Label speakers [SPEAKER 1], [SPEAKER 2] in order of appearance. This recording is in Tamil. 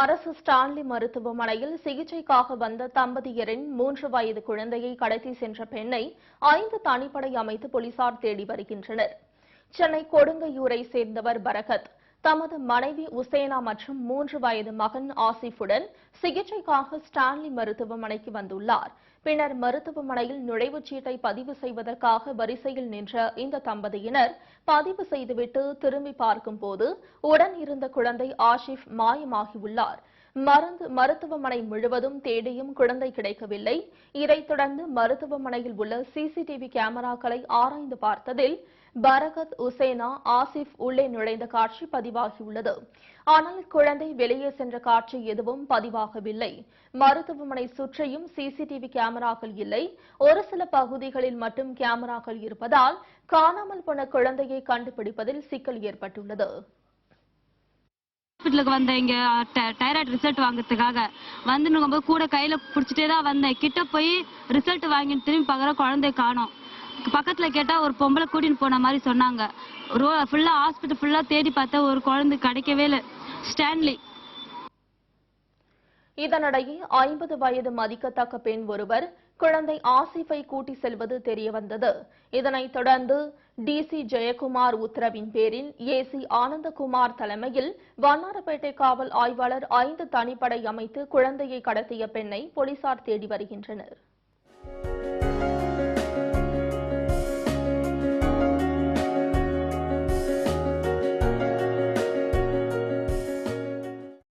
[SPEAKER 1] அரசு ஸ்டான்லி மருத்துவமனையில் சிகிச்சைக்காக வந்த தம்பதியரின் மூன்று வயது குழந்தையை கடத்தி சென்ற பெண்ணை ஐந்து தனிப்படை அமைத்து போலீசார் தேடி வருகின்றனர். சென்னை கொடுங்கையூரை சேர்ந்தவர் பரகத். தமது மனைவி உசேனா மற்றும் மூன்று வயது மகன் ஆசிஃபுடன் சிகிச்சைக்காக ஸ்டான்லி மருத்துவமனைக்கு வந்துள்ளார். பின்னர் மருத்துவமனையில் நுழைவுச் சீட்டை பதிவு செய்வதற்காக வரிசையில் நின்ற இந்த தம்பதியினர் பதிவு செய்துவிட்டு திரும்பி பார்க்கும்போது உடன் இருந்த குழந்தை ஆஷிப் மாயமாகியுள்ளார். மருந்து மருத்துவமனை முழுவதும் தேடியும் குழந்தை கிடைக்கவில்லை. இதைத் தொடர்ந்து மருத்துவமனையில் உள்ள சிசிடிவி கேமராக்களை ஆராய்ந்து பார்த்ததில் பரகத் உசேனா ஆசிஃப் உள்ளே நுழைந்த காட்சி பதிவாகியுள்ளது. ஆனால் குழந்தை வெளியே சென்ற காட்சி எதுவும் பதிவாகவில்லை. மருத்துவமனை சுற்றியும் சிசிடிவி கேமராக்கள் இல்லை. ஒரு சில பகுதிகளில் மட்டும் கேமராக்கள் இருப்பதால் காணாமல் போன குழந்தையை கண்டுபிடிப்பதில் சிக்கல் ஏற்பட்டுள்ளது.
[SPEAKER 2] ஹாஸ்பிட்டலுக்கு வந்தேன். இங்கே டைராய்டு ரிசல்ட் வாங்குறதுக்காக. வந்து போது கூட கையில் பிடிச்சிட்டே தான் வந்தேன். கிட்ட போய் ரிசல்ட் வாங்கிட்டு திரும்பி பார்க்குற குழந்தைய காணோம். பக்கத்தில் கேட்டால் ஒரு பொம்பளை கூட்டின்னு போன மாதிரி சொன்னாங்க. ரோ ஃபுல்லாக ஹாஸ்பிட்டல் ஃபுல்லாக தேடி பார்த்தா ஒரு குழந்தை கிடைக்கவே இல்லை. ஸ்டான்லி
[SPEAKER 1] இதனிடையே ஐம்பது வயது மதிக்கத்தக்க பெண் ஒருவர் குழந்தை ஆசிஃபை கூட்டி செல்வது தெரியவந்தது. இதனைத் தொடர்ந்து டிசி ஜெயக்குமார் உத்தரவின் பேரில் ஏசி ஆனந்தகுமார் தலைமையில் வண்ணாரப்பேட்டை காவல் ஆய்வாளர் ஐந்து தனிப்படை அமைத்து குழந்தையை கடத்திய பெண்ணை போலீசார் தேடி வருகின்றனர்.